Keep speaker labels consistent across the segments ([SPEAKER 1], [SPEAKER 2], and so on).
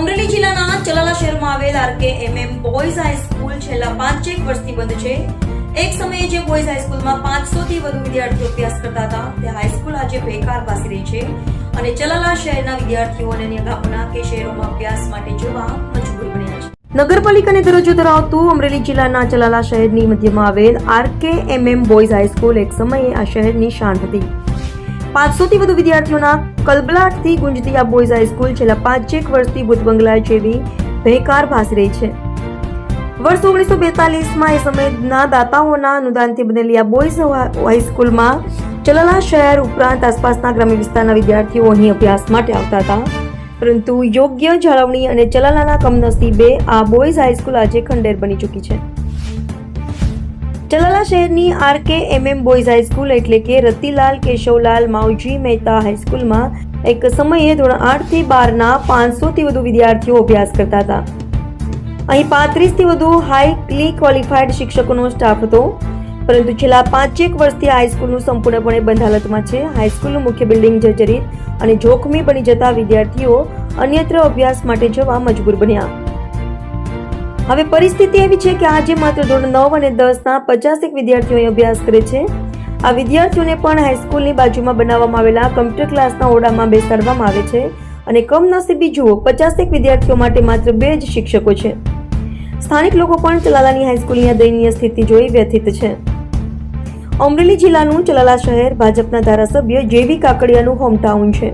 [SPEAKER 1] અમરેલી જિલ્લાના ચલાલા શહેરમાં આવેલ આરકે એમએમ બોયઝ હાઈસ્કૂલ છેલ્લા પાંચેક વર્ષથી બંધ છે. એક સમયે જે બોયઝ હાઈસ્કૂલમાં પાંચસો થી વધુ વિદ્યાર્થીઓ અભ્યાસ કરતા હતા, તે હાઈસ્કૂલ આજે બેકાર ભાસી રહી છે અને ચલાલા શહેરના વિદ્યાર્થીઓ અને અન્ય કે શહેરોમાં અભ્યાસ માટે જવા મજબૂર બન્યા છે. નગરપાલિકાને દરજ્જો ધરાવતું અમરેલી જિલ્લાના ચલાલા શહેરની મધ્યમાં આવેલ આરકે એમએમ બોયઝ હાઈસ્કૂલ એક સમયે આ શહેરની શાન હતી. પાંચસોથી વધુ વિદ્યાર્થીઓના કલબલાટથી ગુંજતી આ બોયઝ હાઈસ્કૂલ છેલ્લા પાંચેક વર્ષથી ભૂતબંગલા જેવી ભેકાર ભાસી રહી છે. વર્ષ ઓગણીસો બેતાલીસમાં એ સમયના દાતાઓના અનુદાનથી બનેલી આ બોયઝ હાઈસ્કૂલમાં ચલાલા શહેર ઉપરાંત આસપાસના ગ્રામ્ય વિસ્તારના વિદ્યાર્થીઓ અહીં અભ્યાસ માટે આવતા હતા. પરંતુ યોગ્ય જાળવણી અને ચલાલાના કમનસીબે આ બોયઝ હાઈસ્કૂલ આજે ખંડેર બની ચૂકી છે. ચલાલા શહેરની આરકે એમએમ બોયઝ હાઈસ્કૂલ એટલે કે રતિલાલ કેશવલાલ માવજી મહેતા હાઈસ્કૂલમાં એક સમયે ધોરણ આઠથી બારના પાંચસોથી વધુ વિદ્યાર્થીઓ અભ્યાસ કરતા હતા. અહીં પાંત્રીસથી વધુ હાઈલી ક્વોલિફાઈડ શિક્ષકોનો સ્ટાફ હતો. પરંતુ છેલ્લા પાંચેક વર્ષથી હાઈસ્કૂલનું સંપૂર્ણપણે બંધ હાલતમાં છે. હાઈસ્કૂલનું મુખ્ય બિલ્ડિંગ જર્જરિત અને જોખમી બની જતા વિદ્યાર્થીઓ અન્યત્ર અભ્યાસ માટે જવા મજબૂર બન્યા. હવે પરિસ્થિતિ એવી છે કે આજે માત્ર ધોરણ નવ અને દસના પચાસેક વિદ્યાર્થીઓ અભ્યાસ કરે છે. આ વિદ્યાર્થીઓને પણ હાઈસ્કૂલની બાજુમાં બનાવવામાં આવેલા કમ્પ્યુટર ક્લાસના ઓરડામાં બેસાડવામાં આવે છે અને કમનસીબી જુઓ, પચાસેક વિદ્યાર્થીઓ માટે માત્ર બે જ શિક્ષકો છે. સ્થાનિક લોકો પણ ચલાલાની હાઈસ્કૂલની આ દયનીય સ્થિતિ જોઈ વ્યથિત છે. અમરેલી જિલ્લાનું ચલાલા શહેર ભાજપના ધારાસભ્ય જેવી કાકડિયાનું હોમટાઉન છે.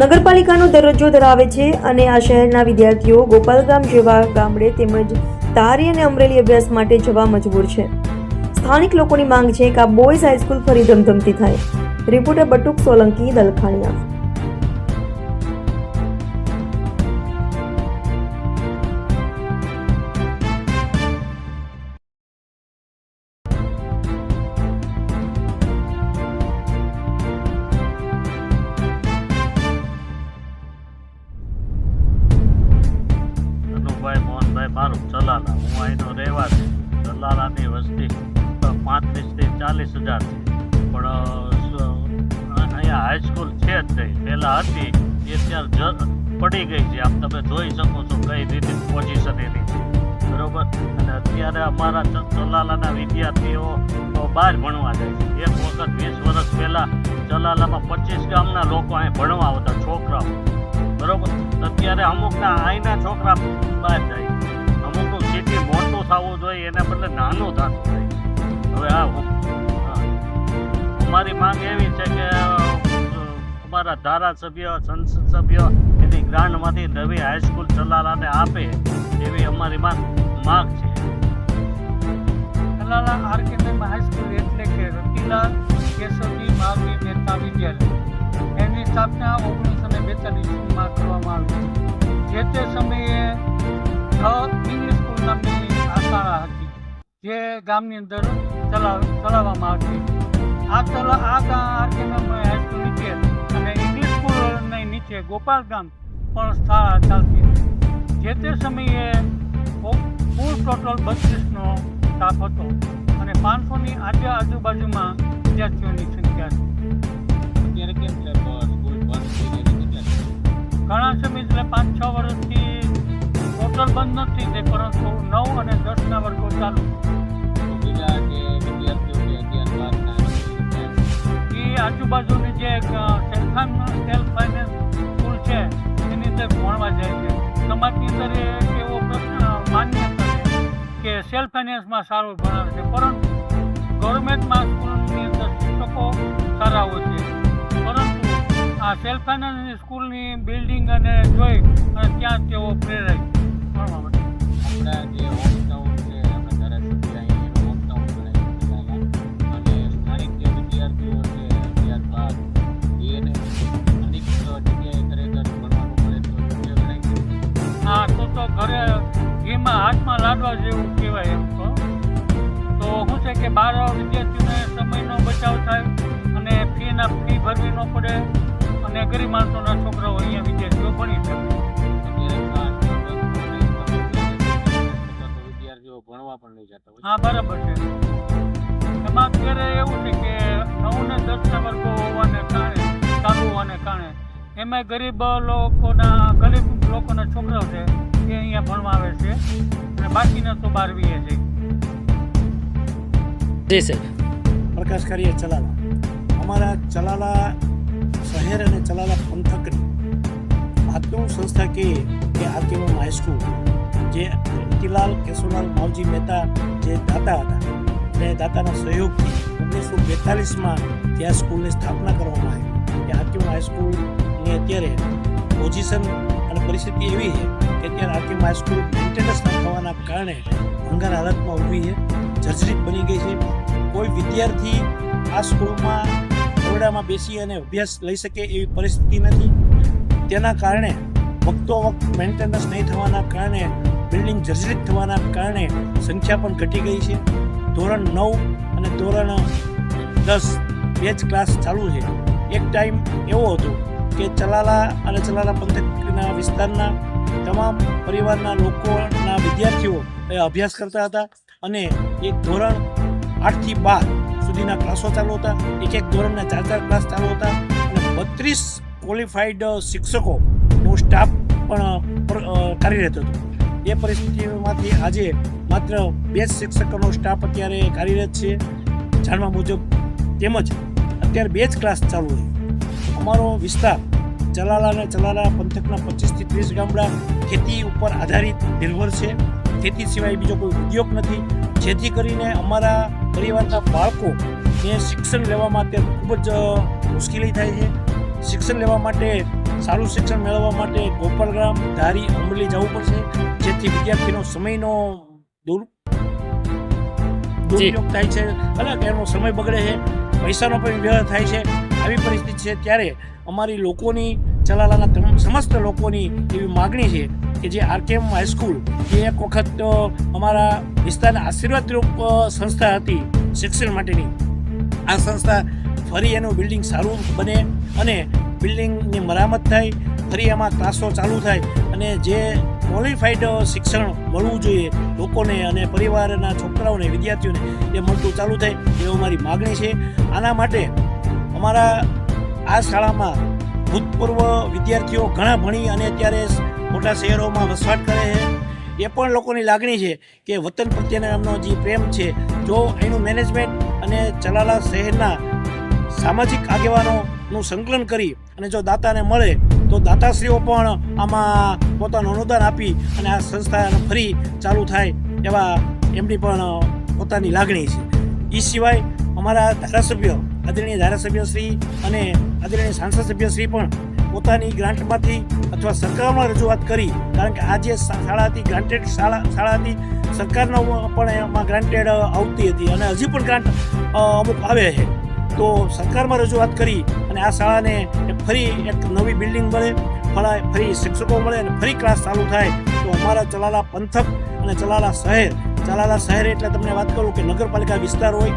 [SPEAKER 1] નગરપાલિકાનો દરજ્જો ધરાવે છે અને આ શહેરના વિદ્યાર્થીઓ ગોપાલગામ જેવા ગામડે તેમજ તારી અને અમરેલી અભ્યાસ માટે જવા મજબૂર છે. સ્થાનિક લોકોની માંગ છે કે આ બોયઝ હાઈસ્કૂલ ફરી ધમધમતી થાય. રિપોર્ટર બટુક સોલંકી, દલખાણીયા.
[SPEAKER 2] ચાલીસ હજાર. પણ અહીંયા હાઈસ્કૂલ છે જ નહીં. પહેલાં હતી, એ જ પડી ગઈ છે. આમ તમે જોઈ શકો છો કઈ રીતે પોઝિશન એની. બરોબર? અને અત્યારે અમારા ચલાલાના વિદ્યાર્થીઓ બહાર ભણવા જાય છે. એક વખત વીસ વર્ષ પહેલાં ચલાલામાં પચીસ ગામના લોકો અહીં ભણવા આવતા, છોકરાઓ. બરોબર? અત્યારે અમુકના અહીંના છોકરા બહાર જાય અમુકનું સિટી મોટું થવું જોઈએ, એના બદલે નાનું થતું છે. અમારી માંગ એવી છે કે અમારા ધારાસભ્ય સંસદ સભ્ય એની ગ્રાન્ટમાંથી નવી હાઈસ્કૂલ ચલાલાને આપે એવી અમારી માંગ માંગ છે.
[SPEAKER 3] ચલાલા આરકેએમ હાઈસ્કૂલ એટલે કે રતિલાલ કેશવજી માવજી મહેતા વિદ્યાલય. એની સ્થાપના ઓગણીસો ને બેતાલીસમાં કરવામાં આવી જે તે સમયે છ ઇંગ્લિશ સ્કૂલ નામની શાળા હતી. જે ગામની અંદર ચલાવ ચલાવવામાં આવતી આ ચલા આ આરકેએમ હાઈસ્કૂલ નીચે અને ઇંગ્લિશ સ્કૂલની નીચે ગોપાલ ગામ પણ ચાલતી. જે તે સમયે કુલ ટોટલ બત્રીસનો સ્ટાફ હતો અને પાંચસોની આજે આજુબાજુમાં વિદ્યાર્થીઓની સંખ્યા છે.
[SPEAKER 4] અત્યારે કેમ છે? સ્કૂલ બંધ થઈ ગઈ છે કેટલા
[SPEAKER 3] ઘણા સમય એટલે પાંચ છ વર્ષથી ટોટલ બંધ નથી તે પરંતુ નવ અને દસના વર્ગો ચાલુ. આજુબાજુની જે સેલ્ફ સેલ્ફ ફાઇનાન્સ સ્કૂલ છે, એની અંદર ભણવા જાય છે. સમાજની અંદર એક એવો પ્રશ્ન માન્યતા છે કે સેલ્ફ ફાઇનાન્સમાં સારું ભણાવે છે, પરંતુ ગવર્મેન્ટમાં સ્કૂલની અંદર શિક્ષકો સારા હોય છે. પરંતુ આ સેલ્ફ ફાઇનાન્સની સ્કૂલની બિલ્ડિંગ અને જોઈ અને ત્યાં તેઓ પ્રેરાય. ભણવા માટે.
[SPEAKER 4] જે
[SPEAKER 3] જેવું કહેવાય એમ તો તો શું છે કે બાર વિદ્યાર્થીઓને સમયનો બચાવ થાય અને ફીના ફી ભરવી ન પડે અને ગરીબ માણસોના છોકરાઓ અહીંયા વિદ્યાર્થીઓ ભણી શકે.
[SPEAKER 4] વિદ્યાર્થીઓ ભણવા પણ નહીં જતા
[SPEAKER 3] હા, બરાબર છે. એમાં અત્યારે એવું છે કે નવ ને દસના વર્ગો હોવાને કારણે, ચાલુ હોવાને કારણે એમાં ગરીબ લોકોના ગરીબ લોકોના છોકરાઓ છે એ અહીંયા ભણવા આવે છે અને બાકીના તો બારવીએ છે.
[SPEAKER 5] જી સાહેબ.
[SPEAKER 6] પ્રકાશ કરીએ ચલાલા. અમારા ચલાલા શહેર અને ચલાલા પંથકની આત્મ સંસ્થા કે કે આરકેએમ હાઈસ્કૂલ જે મોતીલાલ કેશુલાલ માવજી મહેતા જે દાતા હતા અને દાતાના સહયોગથી ઓગણીસો બેતાલીસમાં ત્યાં સ્કૂલની સ્થાપના કરવામાં આવી. કે આરકેએમ હાઈસ્કૂલની અત્યારે પોઝિશન અને પરિસ્થિતિ એવી છે કે અત્યારે આરકેએમ હાઈસ્કૂલ મેન્ટેનન્સ ન થવાના કારણે ભંગાર હાલતમાં ઊભી છે, જર્જરિત બની ગઈ છે. કોઈ વિદ્યાર્થી આ સ્કૂલમાં ઓરડામાં બેસી અને અભ્યાસ લઈ શકે એવી પરિસ્થિતિ નથી. તેના કારણે વખતો વખત મેન્ટેનન્સ નહીં થવાના કારણે બિલ્ડિંગ જર્જરિત થવાના કારણે સંખ્યા પણ ઘટી ગઈ છે. ધોરણ નવ અને ધોરણ દસ બે જ ક્લાસ ચાલુ છે. એક ટાઈમ એવો હતો કે ચલાલા અને ચલાલા પંથકના વિસ્તારના તમામ પરિવારના લોકોના વિદ્યાર્થીઓ એ અભ્યાસ કરતા હતા અને એક ધોરણ આઠથી બાર સુધીના ક્લાસો ચાલુ હતા, એક એક ધોરણના ચાર ચાર ક્લાસ ચાલુ હતા અને બત્રીસ ક્વોલિફાઈડ શિક્ષકોનો સ્ટાફ પણ કાર્યરત હતો. એ પરિસ્થિતિમાંથી આજે માત્ર બે જ શિક્ષકોનો સ્ટાફ અત્યારે કાર્યરત છે. જાણવા મુજબ તેમજ અત્યારે બે જ ક્લાસ ચાલુ છે. અમારો વિસ્તાર ચલાલા અને ચલાલા પંથકના પચીસથી ત્રીસ ગામડા ખેતી ઉપર આધારિત નિર્ભર છે. ખેતી સિવાય બીજો કોઈ ઉદ્યોગ નથી. જેથી કરીને અમારા પરિવારના બાળકોને શિક્ષણ લેવા માટે ખૂબ જ મુશ્કેલી થાય છે. શિક્ષણ લેવા માટે સારું શિક્ષણ મેળવવા માટે ગોપાલગ્રામ ધારી અમરેલી જવું પડશે. જેથી વિદ્યાર્થીનો સમયનો દુર દુરુપયોગ થાય છે. અલગ એનો સમય બગડે છે. પૈસાનો પણ વ્યય થાય છે. આવી પરિસ્થિતિ છે ત્યારે અમારી લોકોની ચલાલાના તમામ સમસ્ત લોકોની એવી માગણી છે કે જે આરકેએમ હાઈસ્કૂલ એ એક વખત અમારા વિસ્તારના આશીર્વાદરૂપ સંસ્થા હતી શિક્ષણ માટેની. આ સંસ્થા ફરી એનું બિલ્ડિંગ સારું બને અને બિલ્ડિંગની મરામત થાય, ફરી એમાં ક્લાસો ચાલુ થાય અને જે ક્વોલિફાઈડ શિક્ષણ મળવું જોઈએ લોકોને અને પરિવારના છોકરાઓને, વિદ્યાર્થીઓને એ મળતું ચાલુ થાય એ અમારી માગણી છે. આના માટે અમારા આ શાળામાં ભૂતપૂર્વ વિદ્યાર્થીઓ ઘણા ભણી અને અત્યારે મોટા શહેરોમાં વસવાટ કરે છે. એ પણ લોકોની લાગણી છે કે વતન પ્રત્યેનો એમનો જે પ્રેમ છે, જો એનું મેનેજમેન્ટ અને ચલાલા શહેરના સામાજિક આગેવાનોનું સંકલન કરી અને જો દાતાને મળે, તો દાતાશ્રીઓ પણ આમાં પોતાનું અનુદાન આપી અને આ સંસ્થા ફરી ચાલુ થાય એવા એમની પણ પોતાની લાગણી છે. એ સિવાય અમારા ધારાસભ્ય આદરણીય ધારાસભ્યશ્રી અને આદરણીય સાંસદ સભ્યશ્રી પણ પોતાની ગ્રાન્ટમાંથી અથવા સરકારમાં રજૂઆત કરી, કારણ કે આ જે શાળા હતી ગ્રાન્ટેડ શાળા શાળા હતી, સરકારનો પણ એમાં ગ્રાન્ટેડ આવતી હતી અને હજી પણ ગ્રાન્ટ અમુક આવે છે. તો સરકારમાં રજૂઆત કરી અને આ શાળાને ફરી એક નવી બિલ્ડિંગ મળે ફરી શિક્ષકો મળે અને ફરી ક્લાસ ચાલુ થાય. તો અમારા ચલાલા પંથક અને ચલાલા શહેર ચલાલા શહેર એટલે તમને વાત કરું કે નગરપાલિકા વિસ્તાર હોય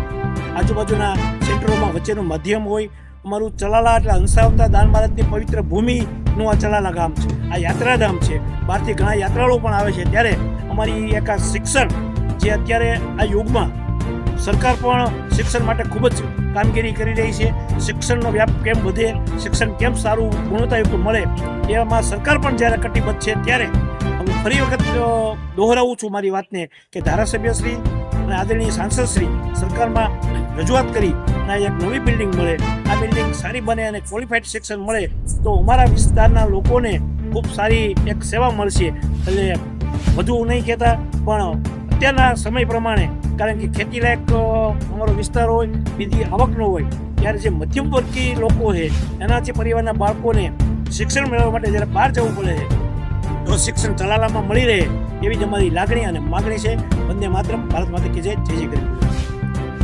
[SPEAKER 6] આજુબાજુના સેન્ટરોમાં વચ્ચેનું માધ્યમ હોય, અમારું ચલાલા એટલે હંસાવતા દાન ભારતની પવિત્ર ભૂમિનું આ ચલાલા ગામ છે. આ યાત્રાધામ છે. બહારથી ઘણા યાત્રાળુઓ પણ આવે છે. ત્યારે અમારી એક આ શિક્ષણ જે અત્યારે આ યુગમાં સરકાર પણ શિક્ષણ માટે ખૂબ જ કામગીરી કરી રહી છે. શિક્ષણનો વ્યાપ કેમ વધે, શિક્ષણ કેમ સારું ગુણવત્તાયુક્ત મળે, એમાં સરકાર પણ જ્યારે કટિબદ્ધ છે, ત્યારે હું ફરી વખત દોહરાવું છું મારી વાતને કે ધારાસભ્યશ્રી અને આદરણીય સાંસદશ્રી સરકારમાં રજૂઆત કરી અને એક નવી બિલ્ડિંગ મળે. આ બિલ્ડિંગ સારી બને અને ક્વોલિફાઈડ શિક્ષણ મળે. તો અમારા વિસ્તારના લોકોને ખૂબ સારી એક સેવા મળશે. એટલે વધુ નહીં કહેતા, પણ અત્યારના સમય પ્રમાણે, કારણ કે ખેતી લાયક અમારો વિસ્તાર હોય, બીજી આવકનો હોય, ત્યારે જે મધ્યમ વર્ગી લોકો છે એના જે પરિવારના બાળકોને શિક્ષણ મેળવવા માટે જ્યારે બહાર જવું પડે છે, તો શિક્ષણ ચલાલામાં મળી રહે, એવી જ અમારી લાગણી અને માગણી છે. વંદે માત્ર ભારત માતા કે જય. જય જય ગરીબ